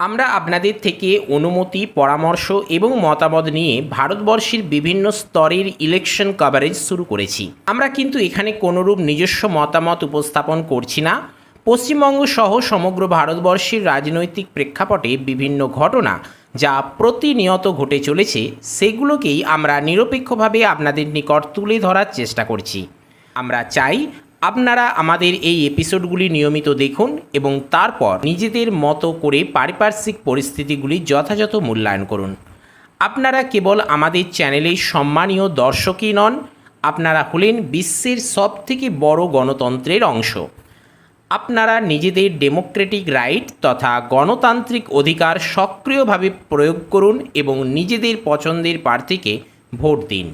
আমরা আপনাদের থেকে অনুমতি, পরামর্শ এবং মতামত নিয়ে ভারতবর্ষের বিভিন্ন স্তরের ইলেকশন কভারেজ শুরু করেছি। আমরা কিন্তু এখানে কোনোরূপ নিজস্ব মতামত উপস্থাপন করছি না। পশ্চিমবঙ্গ সহ সমগ্র ভারতবর্ষের রাজনৈতিক প্রেক্ষাপটে বিভিন্ন ঘটনা যা প্রতিনিয়ত ঘটে চলেছে, সেগুলোকেই আমরা নিরপেক্ষভাবে আপনাদের নিকট তুলে ধরার চেষ্টা করছি। আমরা চাই আপনারা আমাদের এই এপিসোডগুলি নিয়মিত দেখুন এবং তারপর নিজেদের মতো করে পারিপার্শ্বিক পরিস্থিতিগুলি যথাযথ মূল্যায়ন করুন। আপনারা কেবল আমাদের চ্যানেলের সম্মানীয় দর্শকই নন, আপনারা হলেন বিশ্বের সবথেকে বড় গণতন্ত্রের অংশ। আপনারা নিজেদের ডেমোক্রেটিক রাইট তথা গণতান্ত্রিক অধিকার সক্রিয়ভাবে প্রয়োগ করুন এবং নিজেদের পছন্দের প্রার্থীকে ভোট দিন।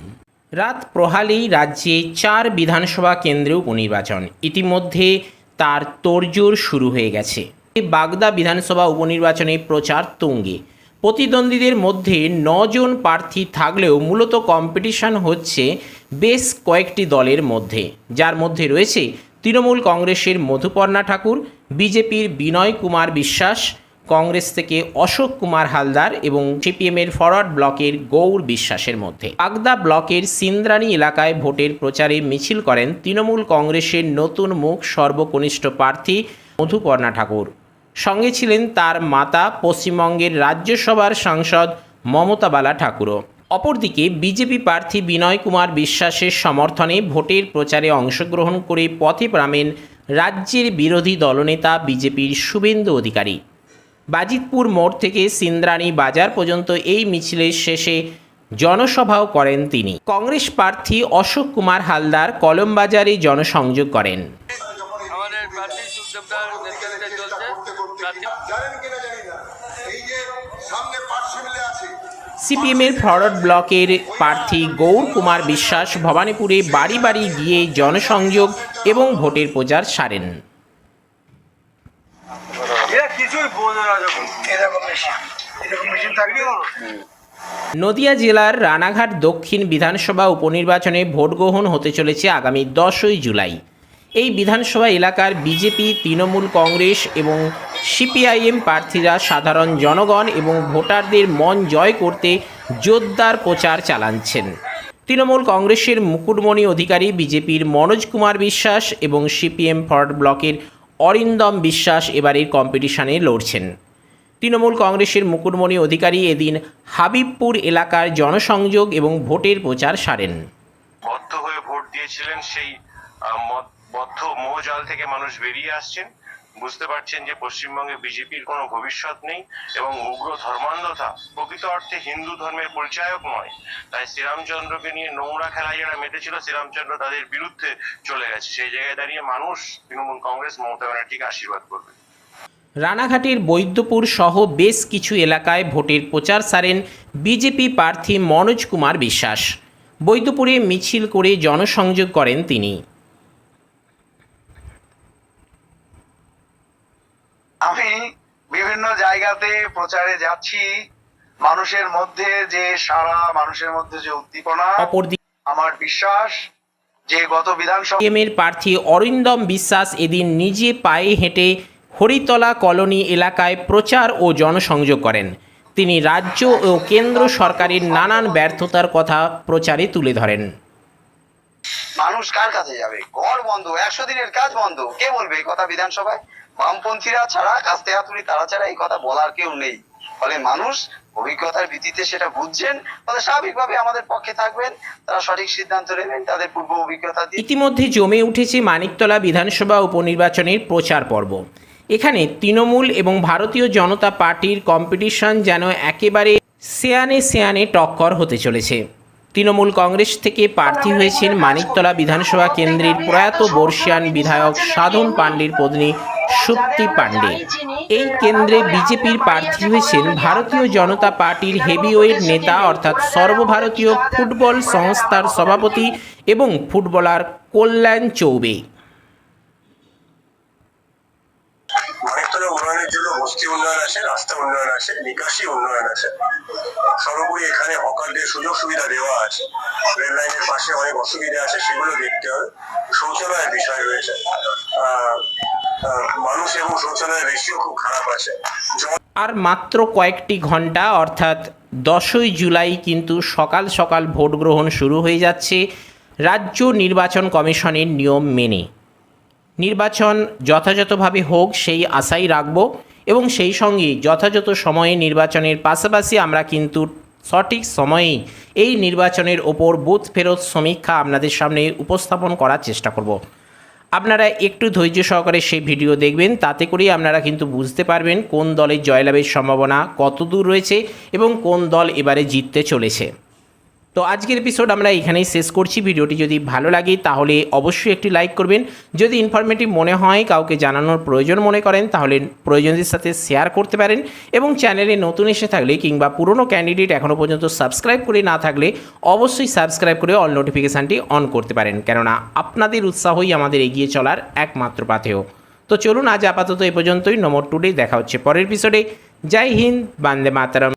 রাত প্রহালেই রাজ্যে চার বিধানসভা কেন্দ্রে উপনির্বাচন। ইতিমধ্যে তার তোড়জোড় শুরু হয়ে গেছে। বাগদা বিধানসভা উপনির্বাচনে প্রচার তুঙ্গে। প্রতিদ্বন্দ্বীদের মধ্যে নজন প্রার্থী থাকলেও মূলত কম্পিটিশন হচ্ছে বেশ কয়েকটি দলের মধ্যে। যার মধ্যে রয়েছে তৃণমূল কংগ্রেসের মধুপর্ণা ঠাকুর, বিজেপির বিনয় কুমার বিশ্বাস কংগ্রেস থেকে অশোক কুমার হালদার এবং সিপিএমের ফরওয়ার্ড ব্লকের গৌর বিশ্বাসের মধ্যে। বাগদা ব্লকের সিন্দ্রানী এলাকায় ভোটের প্রচারে মিছিল করেন তৃণমূল কংগ্রেসের নতুন মুখ সর্বকনিষ্ঠ প্রার্থী মধুপর্ণা ঠাকুর। সঙ্গে ছিলেন তার মাতা, পশ্চিমবঙ্গের রাজ্যসভার সাংসদ মমতা বালা ঠাকুরও। অপরদিকে বিজেপি প্রার্থী বিনয় কুমার বিশ্বাসের সমর্থনে ভোটের প্রচারে অংশগ্রহণ করে পথে নামেন রাজ্যের বিরোধী দলনেতা বিজেপির শুভেন্দু অধিকারী। বাজিতপুর মোড় থেকে সিন্দ্রানী বাজার পর্যন্ত এই মিছিলের শেষে জনসভাও করেন তিনি। কংগ্রেস প্রার্থী অশোক কুমার হালদার কলমবাজারে জনসংযোগ করেন। সিপিএমের ফরওয়ার্ড ব্লকের প্রার্থী গৌর কুমার বিশ্বাস ভবানীপুরে বাড়ি বাড়ি গিয়ে জনসংযোগ এবং ভোটের প্রচার সারেন। নদিয়া জেলার রানাঘাট দক্ষিণ বিধানসভা উপনির্বাচনে ভোট গ্রহণ হতে চলেছে আগামী দশই জুলাই। এই বিধানসভা এলাকার বিজেপি, তৃণমূল কংগ্রেস এবং সিপিআইএম প্রার্থীরা সাধারণ জনগণ এবং ভোটারদের মন জয় করতে জোরদার প্রচার চালাচ্ছেন। তৃণমূল কংগ্রেসের মুকুটমণি অধিকারী বিজেপির মনোজ কুমার বিশ্বাস এবং সিপিএম ফরওয়ার্ড ব্লকের অরিন্দম বিশ্বাস এবারের কম্পিটিশনে লড়ছেন। তৃণমূল কংগ্রেসের মুকুটমণি অধিকারী এদিন হাবিবপুর এলাকার জনসংযোগ এবং ভোটের প্রচার সারেন। বদ্ধ হয়ে ভোট দিয়েছিলেন সেই বদ্ধ মোহজাল থেকে মানুষ বেরিয়ে আসছেন। বুঝতে পারছেন যে পশ্চিমবঙ্গে বিজেপির কোনো ভবিষ্যৎ নেই এবং উগ্র ধর্মান্ধতা প্রকৃত অর্থে হিন্দু ধর্মের পরিচায়ক নয়। তাই শ্রীরামচন্দ্রকে নিয়ে নোংরা খেলায় যারা মেতেছিল, শ্রীরামচন্দ্র তাদের বিরুদ্ধে চলে গেছে। সেই জায়গায় দাঁড়িয়ে মানুষ তৃণমূল কংগ্রেস, মমতা ব্যানার্জিকে আশীর্বাদ করবে। রানাঘাটের বৈদ্যপুর সহ বেশ কিছু এলাকায় ভোটের প্রচার সারেন বিজেপি প্রার্থী মনোজ কুমার বিশ্বাস। বৈদ্যপুরে মিছিল করে জনসংযোগ করেন তিনি। আমি বিভিন্ন জায়গাতে প্রচারে যাচ্ছি। মানুষের মধ্যে যে সারা মানুষের মধ্যে যে উদ্দীপনা আমার বিশ্বাস যে গত বিধানসভা প্রার্থী অরিন্দম বিশ্বাস এদিন নিজে পায়ে হেঁটে হরিতলা কলোনি এলাকায় প্রচার ও জনসংযোগ করেন। তিনি রাজ্য ও কেন্দ্র সরকারের নানান ব্যর্থতার কথা প্রচারে তুলে ধরেন। মানুষ কার কাছে যাবে? ঘর বন্ধ একশো দিনের কাজ বন্ধ। কে বলবে এই কথা বিধানসভায়? বামপন্থীরা ছাড়া কাস্তে হাতুড়ি তারা ছাড়া এই কথা বলার কেউ নেই। ফলে মানুষ অভিজ্ঞতার ভিত্তিতে সেটা বুঝছেন, ফলে স্বাভাবিকভাবে আমাদের পক্ষে থাকবেন, তারা সঠিক সিদ্ধান্ত নেবেন, তাদের পূর্ব অভিজ্ঞতা ইতিমধ্যে জমে উঠেছে মানিকতলা বিধানসভা উপনির্বাচনের প্রচার পর্ব। এখানে তৃণমূল এবং ভারতীয় জনতা পার্টির কম্পিটিশন যেন একেবারে সেয়ানে সেয়ানে টক্কর হতে চলেছে। তৃণমূল কংগ্রেস থেকে প্রার্থী হয়েছেন মানিকতলা বিধানসভা কেন্দ্রের প্রয়াত বর্ষিয়ান বিধায়ক সাধন পাণ্ডের পত্নী সুপ্তি পাণ্ডে। এই কেন্দ্রে বিজেপির প্রার্থী হয়েছেন ভারতীয় জনতা পার্টির হেভিওয়েট নেতা, অর্থাৎ সর্বভারতীয় ফুটবল সংস্থার সভাপতি এবং ফুটবলার কল্যাণ চৌবে। উন্নয়নের জন্য উন্নয়ন আছে, রাস্তা উন্নয়ন আছে, নিকাশি উন্নয়ন আছে। সর্বোপরি এখানে সুযোগ সুবিধা দেওয়া আছে। পাশে অনেক অসুবিধা আছে, সেগুলো দেখতে হবে। শৌচালয়ের বিষয় রয়েছে। আর মাত্র কয়েকটি ঘণ্টা, অর্থাৎ দশই জুলাই কিন্তু সকাল সকাল ভোট গ্রহণ শুরু হয়ে যাচ্ছে রাজ্য নির্বাচন কমিশনের নিয়ম মেনে। নির্বাচন যথাযথভাবে হোক, সেই আশাই রাখব এবং সেই সঙ্গে যথাযথ সময়ে নির্বাচনের পাশাপাশি আমরা কিন্তু সঠিক সময়েই এই নির্বাচনের ওপর বুথ ফেরত সমীক্ষা আপনাদের সামনে উপস্থাপন করার চেষ্টা করব। আপনারা একটু ধৈর্য সহকারে সেই ভিডিও দেখবেন, তাতে করেই আপনারা কিন্তু বুঝতে পারবেন কোন দলের জয়লাভের সম্ভাবনা কত দূর রয়েছে এবং কোন দল এবারে জিততে চলেছে। তো আজকের এপিসোড আমরা এখানেই শেষ করছি। ভিডিওটি যদি ভালো লাগে, তাহলে অবশ্যই একটি লাইক করবেন। যদি ইনফরমেটিভ মনে হয়, কাউকে জানানোর প্রয়োজন মনে করেন, তাহলে প্রয়োজনদের সাথে শেয়ার করতে পারেন এবং চ্যানেলে নতুন এসে থাকলে কিংবা পুরনো ক্যান্ডিডেট এখনও পর্যন্ত সাবস্ক্রাইব করে না থাকলে অবশ্যই সাবস্ক্রাইব করে অল নোটিফিকেশানটি অন করতে পারেন। কেননা আপনাদের উৎসাহই আমাদের এগিয়ে চলার একমাত্র পাথেয়। তো চলুন আজ আপাতত এ পর্যন্তই। নমর টুডে দেখা হচ্ছে পরের এপিসোডে জয় হিন্দ। বান্দে মাতারম।